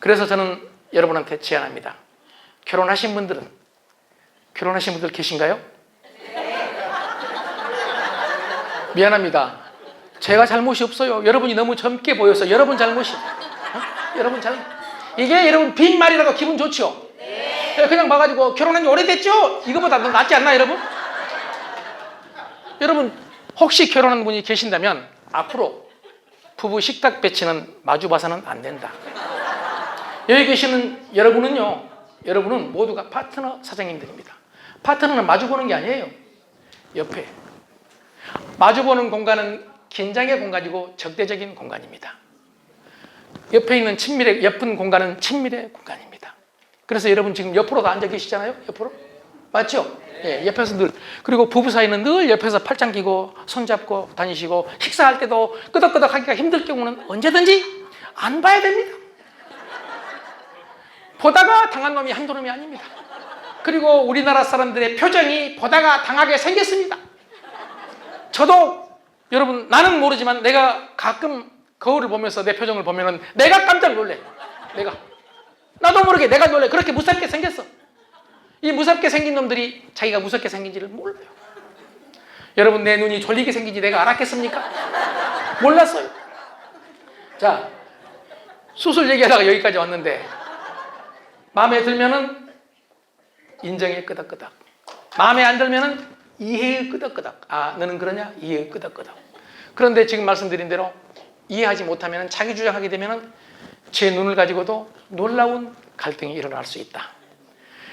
그래서 저는 여러분한테 제안합니다. 결혼하신 분들은 결혼하신 분들 계신가요? 미안합니다. 제가 잘못이 없어요. 여러분이 너무 젊게 보여서 여러분 잘못이. 어? 여러분 잘. 이게 여러분 빈말이라도 기분 좋죠? 그냥 봐가지고 결혼한 지 오래됐죠? 이거보다 더 낫지 않나 여러분? 여러분 혹시 결혼한 분이 계신다면 앞으로 부부 식탁 배치는 마주 봐서는 안 된다. 여기 계시는 여러분은요, 여러분은 모두가 파트너 사장님들입니다. 파트너는 마주 보는 게 아니에요. 옆에. 마주 보는 공간은 긴장의 공간이고 적대적인 공간입니다. 옆에 있는 친밀의 예쁜 공간은 친밀의 공간입니다. 그래서 여러분 지금 옆으로 다 앉아 계시잖아요. 옆으로. 맞죠? 예, 옆에서 늘 그리고 부부 사이는 늘 옆에서 팔짱 끼고 손잡고 다니시고 식사할 때도 끄덕끄덕 하기가 힘들 경우는 언제든지 안 봐야 됩니다. 보다가 당한 놈이 한두 놈이 아닙니다. 그리고 우리나라 사람들의 표정이 보다가 당하게 생겼습니다. 저도 여러분 나는 모르지만 내가 가끔 거울을 보면서 내 표정을 보면은 내가 깜짝 놀래. 내가 나도 모르게 내가 놀래. 그렇게 무섭게 생겼어. 이 무섭게 생긴 놈들이 자기가 무섭게 생긴지를 몰라요. 여러분 내 눈이 졸리게 생긴지 내가 알았겠습니까? 몰랐어요. 자 수술 얘기하다가 여기까지 왔는데 마음에 들면은 인정의 끄덕끄덕. 마음에 안 들면은 이해의 끄덕끄덕. 아 너는 그러냐? 이해의 끄덕끄덕. 그런데 지금 말씀드린 대로 이해하지 못하면 자기 주장하게 되면 제 눈을 가지고도 놀라운 갈등이 일어날 수 있다.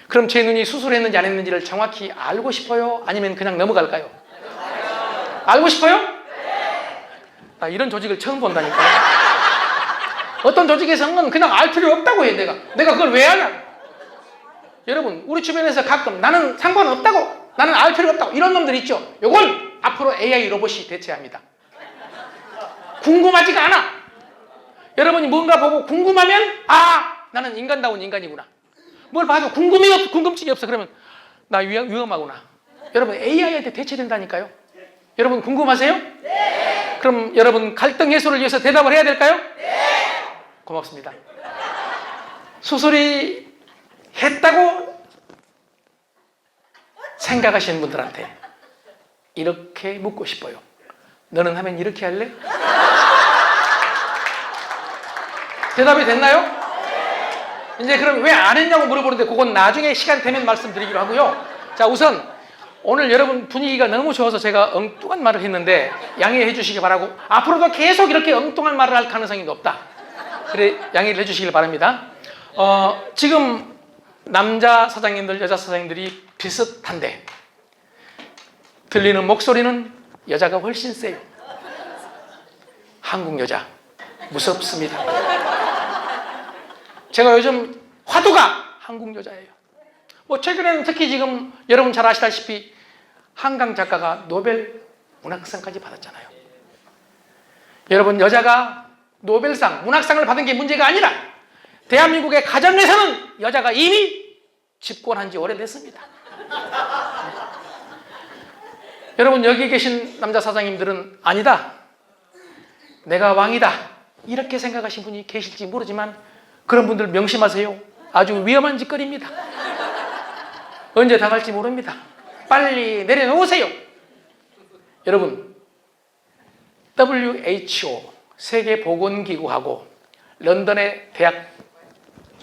그럼 제 눈이 수술했는지 안 했는지를 정확히 알고 싶어요? 아니면 그냥 넘어갈까요? 알고 싶어요? 나 이런 조직을 처음 본다니까. 어떤 조직에서는 그냥 알 필요 없다고 해, 내가. 내가 그걸 왜 하냐? 여러분, 우리 주변에서 가끔 나는 상관없다고, 나는 알 필요 없다고, 이런 놈들 있죠? 요걸 앞으로 AI 로봇이 대체합니다. 궁금하지가 않아. 여러분이 뭔가 보고 궁금하면 아 나는 인간다운 인간이구나. 뭘 봐도 궁금이 없, 궁금증이 없어 그러면 나 위험, 위험하구나. 여러분 AI한테 대체된다니까요. 여러분 궁금하세요? 네. 그럼 여러분 갈등 해소를 위해서 대답을 해야 될까요? 네. 고맙습니다. 수술이 했다고 생각하시는 분들한테 이렇게 묻고 싶어요. 너는 하면 이렇게 할래? 대답이 됐나요? 이제 그럼 왜 안 했냐고 물어보는데 그건 나중에 시간 되면 말씀드리기로 하고요. 자, 우선 오늘 여러분 분위기가 너무 좋아서 제가 엉뚱한 말을 했는데 양해해 주시기 바라고 앞으로도 계속 이렇게 엉뚱한 말을 할 가능성이 높다. 그래 양해를 해 주시길 바랍니다. 어, 지금 남자 사장님들, 여자 사장님들이 비슷한데 들리는 목소리는 여자가 훨씬 세요. 한국 여자 무섭습니다. 제가 요즘 화두가 한국 여자예요. 뭐 최근에는 특히 지금 여러분 잘 아시다시피 한강 작가가 노벨 문학상까지 받았잖아요. 여러분 여자가 노벨상 문학상을 받은 게 문제가 아니라 대한민국의 가정에서는 여자가 이미 집권한 지 오래됐습니다. 여러분 여기 계신 남자 사장님들은 아니다. 내가 왕이다. 이렇게 생각하신 분이 계실지 모르지만 그런 분들 명심하세요. 아주 위험한 짓거리입니다. 언제 당할지 모릅니다. 빨리 내려놓으세요. 여러분, WHO 세계보건기구하고 런던의 대학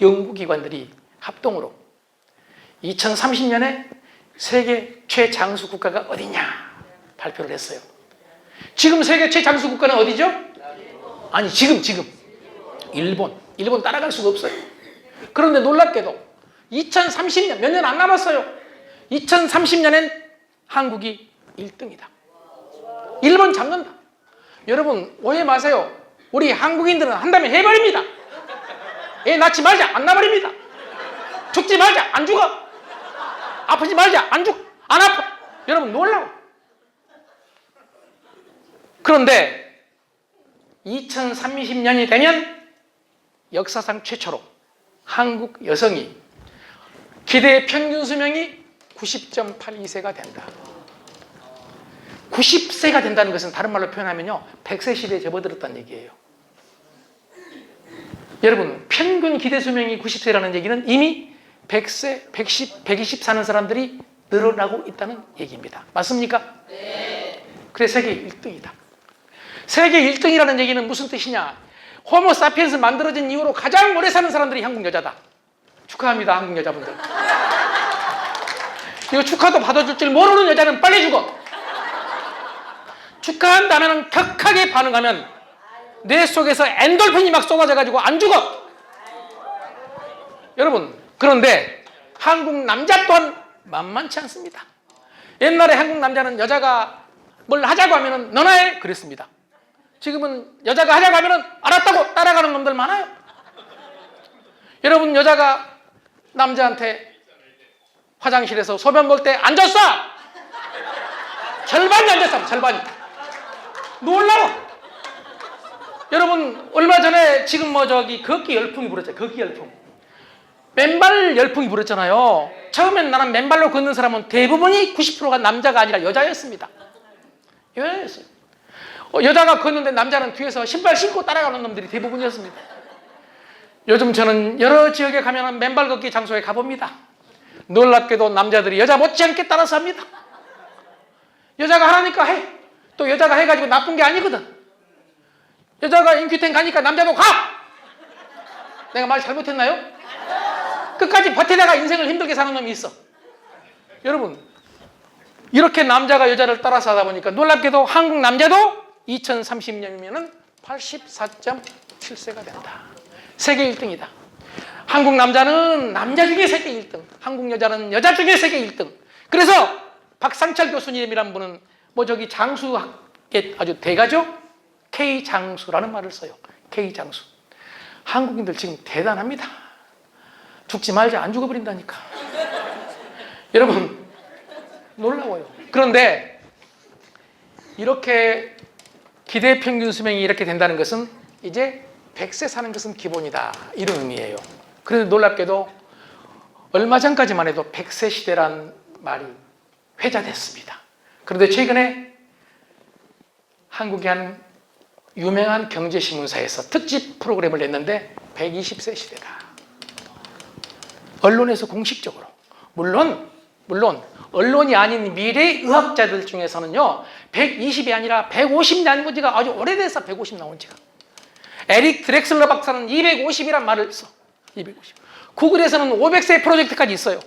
연구기관들이 합동으로 2030년에 세계 최장수 국가가 어디냐 발표를 했어요. 지금 세계 최장수 국가는 어디죠? 아니 지금 지금 일본. 일본 따라갈 수가 없어요. 그런데 놀랍게도 2030년 몇 년 안 남았어요. 2030년엔 한국이 1등이다. 일본 잡는다. 여러분 오해 마세요. 우리 한국인들은 한다면 해버립니다. 애 낳지 말자 안 나버립니다. 죽지 말자 안 죽어. 아프지 말자 안 죽. 안 아파. 여러분 놀라워. 그런데 2030년이 되면 역사상 최초로 한국 여성이 기대 평균 수명이 90.82세가 된다. 90세가 된다는 것은 다른 말로 표현하면요. 100세 시대에 접어들었다는 얘기예요. 여러분 평균 기대 수명이 90세라는 얘기는 이미 100세, 110, 120 사는 사람들이 늘어나고 있다는 얘기입니다. 맞습니까? 네. 그래 세계 1등이다. 세계 1등이라는 얘기는 무슨 뜻이냐? 호모 사피엔스 만들어진 이후로 가장 오래 사는 사람들이 한국 여자다. 축하합니다, 한국 여자분들. 이거 축하도 받아줄 줄 모르는 여자는 빨리 죽어. 축하한다면 격하게 반응하면 뇌 속에서 엔돌핀이 막 쏟아져가지고 안 죽어. 여러분, 그런데 한국 남자 또한 만만치 않습니다. 옛날에 한국 남자는 여자가 뭘 하자고 하면은 너나 해 그랬습니다. 지금은 여자가 하자고 하면은 알았다고 따라가는 놈들 많아요. 여러분 여자가 남자한테 화장실에서 소변 볼 때 앉았어. 절반이 앉았어. 절반이. 놀라워. 여러분 얼마 전에 지금 뭐 저기 걷기 열풍이 불었잖아요. 걷기 열풍. 맨발 열풍이 불었잖아요. 처음엔 나는 맨발로 걷는 사람은 대부분이 90%가 남자가 아니라 여자였습니다. 여자였어요. 어, 여자가 걷는데 남자는 뒤에서 신발 신고 따라가는 놈들이 대부분이었습니다. 요즘 저는 여러 지역에 가면 맨발 걷기 장소에 가봅니다. 놀랍게도 남자들이 여자 못지않게 따라서 합니다. 여자가 하라니까 해. 또 여자가 해가지고 나쁜 게 아니거든. 여자가 인큐텐 가니까 남자도 가! 내가 말 잘못했나요? 끝까지 버티다가 인생을 힘들게 사는 놈이 있어. 여러분, 이렇게 남자가 여자를 따라서 하다 보니까 놀랍게도 한국 남자도 2030년이면 84.7세가 된다. 세계 1등이다. 한국 남자는 남자 중에 세계 1등, 한국 여자는 여자 중에 세계 1등. 그래서 박상철 교수님이란 분은 뭐 저기 장수학의 아주 대가죠? K 장수라는 말을 써요. K 장수. 한국인들 지금 대단합니다. 죽지 말자 안 죽어버린다니까. 여러분 놀라워요. 그런데 이렇게 기대 평균 수명이 이렇게 된다는 것은 이제 100세 사는 것은 기본이다. 이런 의미예요. 그런데 놀랍게도 얼마 전까지만 해도 100세 시대란 말이 회자됐습니다. 그런데 최근에 한국의 한 유명한 경제신문사에서 특집 프로그램을 냈는데 120세 시대다. 언론에서 공식적으로 물론 물론 언론이 아닌 미래 의학자들 중에서는요 120이 아니라 150 나온 지가 아주 오래돼서 150 나온 지가 에릭 드렉슬러 박사는 250이란 말을 써 250 구글에서는 500세 프로젝트까지 있어요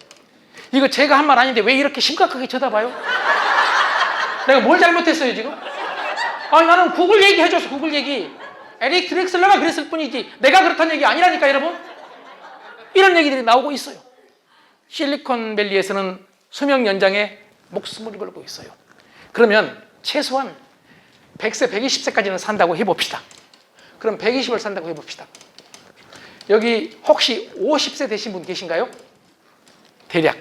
이거 제가 한 말 아닌데 왜 이렇게 심각하게 쳐다봐요? 내가 뭘 잘못했어요 지금? 아니 나는 구글 얘기 해줘서 구글 얘기. 에릭 드렉슬러가 그랬을 뿐이지 내가 그렇다는 얘기 아니라니까 여러분. 이런 얘기들이 나오고 있어요. 실리콘밸리에서는 수명 연장에 목숨을 걸고 있어요. 그러면 최소한 100세, 120세까지는 산다고 해봅시다. 그럼 120을 산다고 해봅시다. 여기 혹시 50세 되신 분 계신가요? 대략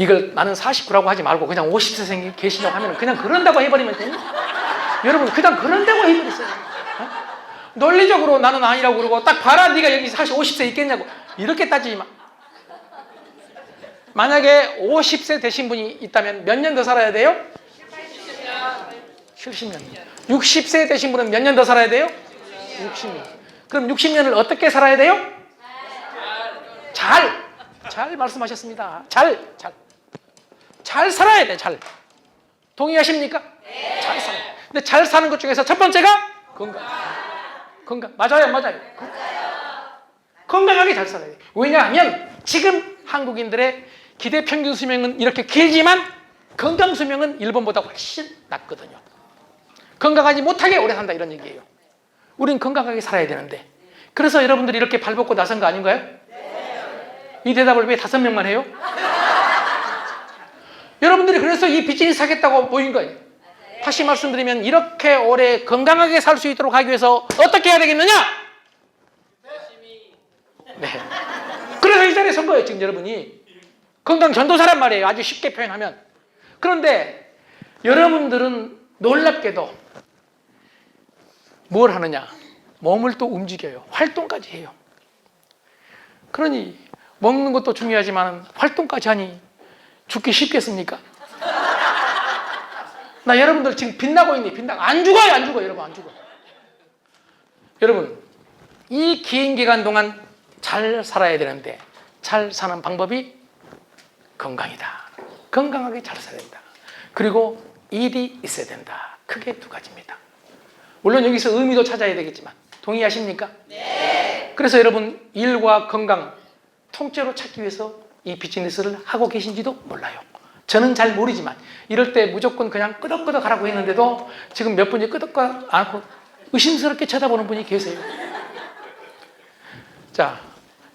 이걸 나는 49라고 하지 말고 그냥 50세 생 계시냐고 하면 그냥 그런다고 해버리면 되니? 여러분 그냥 그런다고 해버리세요. 어? 논리적으로 나는 아니라고 그러고 딱 봐라 네가 여기 사실 50세 있겠냐고 이렇게 따지지 마. 만약에 50세 되신 분이 있다면 몇 년 더 살아야 돼요? 70년. 60세 되신 분은 몇 년 더 살아야 돼요? 60년. 그럼 60년을 어떻게 살아야 돼요? 잘. 잘 말씀하셨습니다. 잘, 잘. 잘 살아야 돼, 잘. 동의하십니까? 네. 잘 살아. 근데 잘 사는 것 중에서 첫 번째가 건강. 건강. 맞아요, 맞아요. 건강하게 잘 살아야 돼. 왜냐하면 지금 한국인들의 기대 평균 수명은 이렇게 길지만 건강 수명은 일본보다 훨씬 낮거든요. 건강하지 못하게 오래 산다 이런 얘기예요. 우린 건강하게 살아야 되는데. 그래서 여러분들이 이렇게 발벗고 나선 거 아닌가요? 이 대답을 왜 다섯 명만 해요? 여러분들이 그래서 이 비즈니스 하겠다고 모인 거예요. 다시 말씀드리면 이렇게 오래 건강하게 살 수 있도록 하기 위해서 어떻게 해야 되겠느냐? 네. 그래서 이 자리에 선 거예요, 지금 여러분이. 건강 전도사란 말이에요. 아주 쉽게 표현하면. 그런데 여러분들은 놀랍게도 뭘 하느냐? 몸을 또 움직여요. 활동까지 해요. 그러니 먹는 것도 중요하지만 활동까지 하니 죽기 쉽겠습니까? 나 여러분들 지금 빛나고 있니? 빛나고 안 죽어요, 안 죽어, 여러분 안 죽어. 여러분, 이 긴 기간 동안 잘 살아야 되는데 잘 사는 방법이 건강이다. 건강하게 잘 살아야 된다. 그리고 일이 있어야 된다. 크게 두 가지입니다. 물론 여기서 의미도 찾아야 되겠지만 동의하십니까? 네. 그래서 여러분 일과 건강 통째로 찾기 위해서 이 비즈니스를 하고 계신지도 몰라요. 저는 잘 모르지만 이럴 때 무조건 그냥 끄덕끄덕 하라고 했는데도 지금 몇 분이 끄덕끄덕 않고 의심스럽게 쳐다보는 분이 계세요. 자,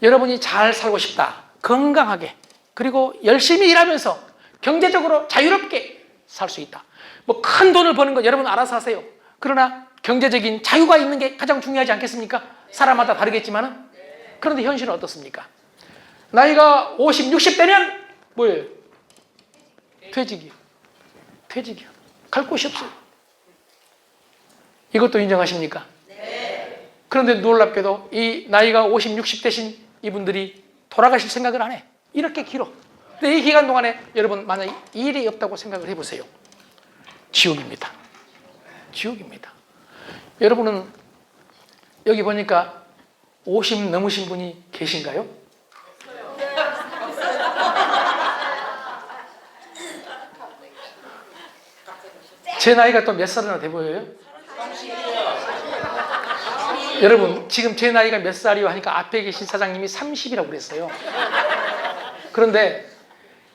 여러분이 잘 살고 싶다. 건강하게. 그리고 열심히 일하면서 경제적으로 자유롭게 살 수 있다. 뭐 큰 돈을 버는 건 여러분 알아서 하세요. 그러나 경제적인 자유가 있는 게 가장 중요하지 않겠습니까? 사람마다 다르겠지만은. 그런데 현실은 어떻습니까? 나이가 50, 60대면 뭐예요? 퇴직이요. 퇴직이요. 갈 곳이 없어요. 이것도 인정하십니까? 그런데 놀랍게도 이 나이가 50, 60 대신 이분들이 돌아가실 생각을 안 해. 이렇게 길어. 근데 이 기간 동안에 여러분 만약 일이 없다고 생각을 해보세요. 지옥입니다. 지옥입니다. 여러분은 여기 보니까 50 넘으신 분이 계신가요? 제 나이가 또 몇 살이나 돼 보여요? 여러분 지금 제 나이가 몇 살이요 하니까 앞에 계신 사장님이 30이라고 그랬어요. 그런데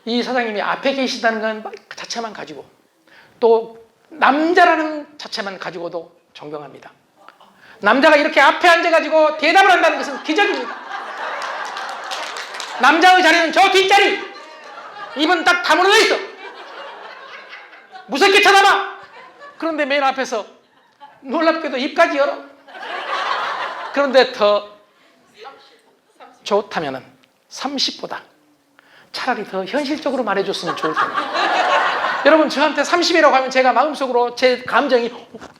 이 사장님이 앞에 계시다는 건 자체만 가지고 또 남자라는 자체만 가지고도 존경합니다. 남자가 이렇게 앞에 앉아가지고 대답을 한다는 것은 기적입니다. 남자의 자리는 저 뒷자리. 입은 딱 다물어져 있어. 무섭게 쳐다봐. 그런데 맨 앞에서 놀랍게도 입까지 열어. 그런데 더 좋다면은 30보다 차라리 더 현실적으로 말해줬으면 좋을 텐데. 여러분 저한테 30이라고 하면 제가 마음속으로 제 감정이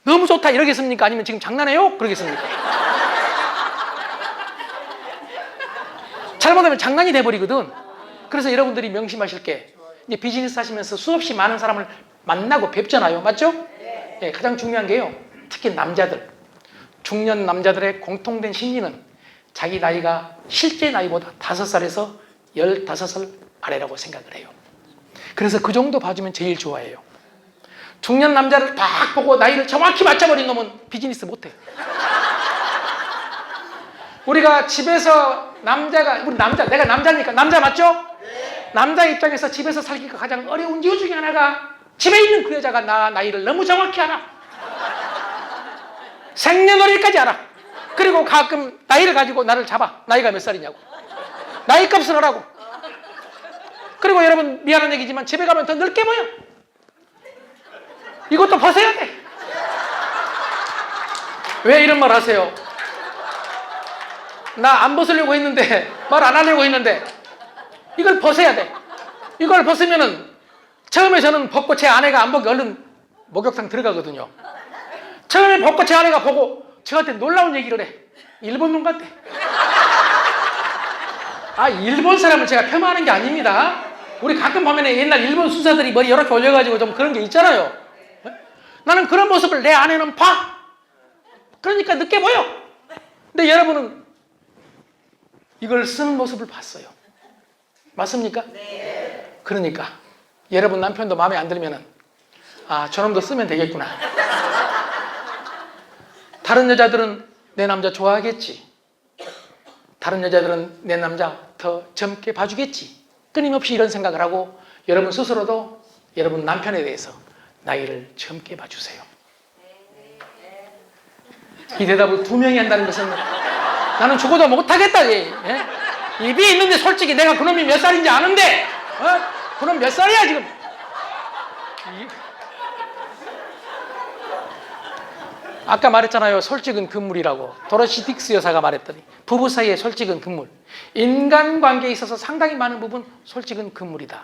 너무 좋다 이러겠습니까? 아니면 지금 장난해요? 그러겠습니까? 잘못하면 장난이 돼버리거든. 그래서 여러분들이 명심하실 게 이제 비즈니스 하시면서 수없이 많은 사람을 만나고 뵙잖아요. 맞죠? 예, 가장 중요한 게요. 특히 남자들. 중년 남자들의 공통된 심리는 자기 나이가 실제 나이보다 5살에서 15살 아래라고 생각을 해요. 그래서 그 정도 봐주면 제일 좋아해요. 중년 남자를 딱 보고 나이를 정확히 맞춰버린 놈은 비즈니스 못해. 우리가 집에서 남자가, 우리 남자, 내가 남자니까 남자 맞죠? 남자 입장에서 집에서 살기가 가장 어려운 이유 중에 하나가 집에 있는 그 여자가 나 나이를 너무 정확히 알아. 생년월일까지 알아. 그리고 가끔 나이를 가지고 나를 잡아. 나이가 몇 살이냐고. 나이 값을 하라고. 그리고 여러분 미안한 얘기지만 집에 가면 더 늙게 보여. 이것도 벗어야 돼. 왜 이런 말 하세요? 나 안 벗으려고 했는데 말 안 하려고 했는데 이걸 벗어야 돼. 이걸 벗으면은 처음에 저는 벗고 제 아내가 안 보고 얼른 목욕탕 들어가거든요. 처음에 벗고 제 아내가 보고 저한테 놀라운 얘기를 해. 일본 놈 같대. 아, 일본 사람을 제가 폄하하는 게 아닙니다. 우리 가끔 보면 옛날 일본 순사들이 머리 이렇게 올려가지고 좀 그런 게 있잖아요. 네? 나는 그런 모습을 내 아내는 봐. 그러니까 늦게 보여. 근데 여러분은 이걸 쓰는 모습을 봤어요. 맞습니까? 네. 그러니까 여러분 남편도 마음에 안 들면은 아, 저놈도 쓰면 되겠구나. 다른 여자들은 내 남자 좋아하겠지. 다른 여자들은 내 남자 더 젊게 봐주겠지. 끊임없이 이런 생각을 하고 여러분 스스로도 여러분 남편에 대해서 나이를 젊게 봐주세요. 이 대답을 두 명이 한다는 것은 나는 죽어도 못하겠다. 얘. 예? 입이 있는데 솔직히 내가 그놈이 몇 살인지 아는데 어? 그놈 몇 살이야 지금? 이- 아까 말했잖아요. 솔직은 금물이라고. 도로시 딕스 여사가 말했더니 부부 사이의 솔직은 금물. 인간 관계에 있어서 상당히 많은 부분 솔직은 금물이다.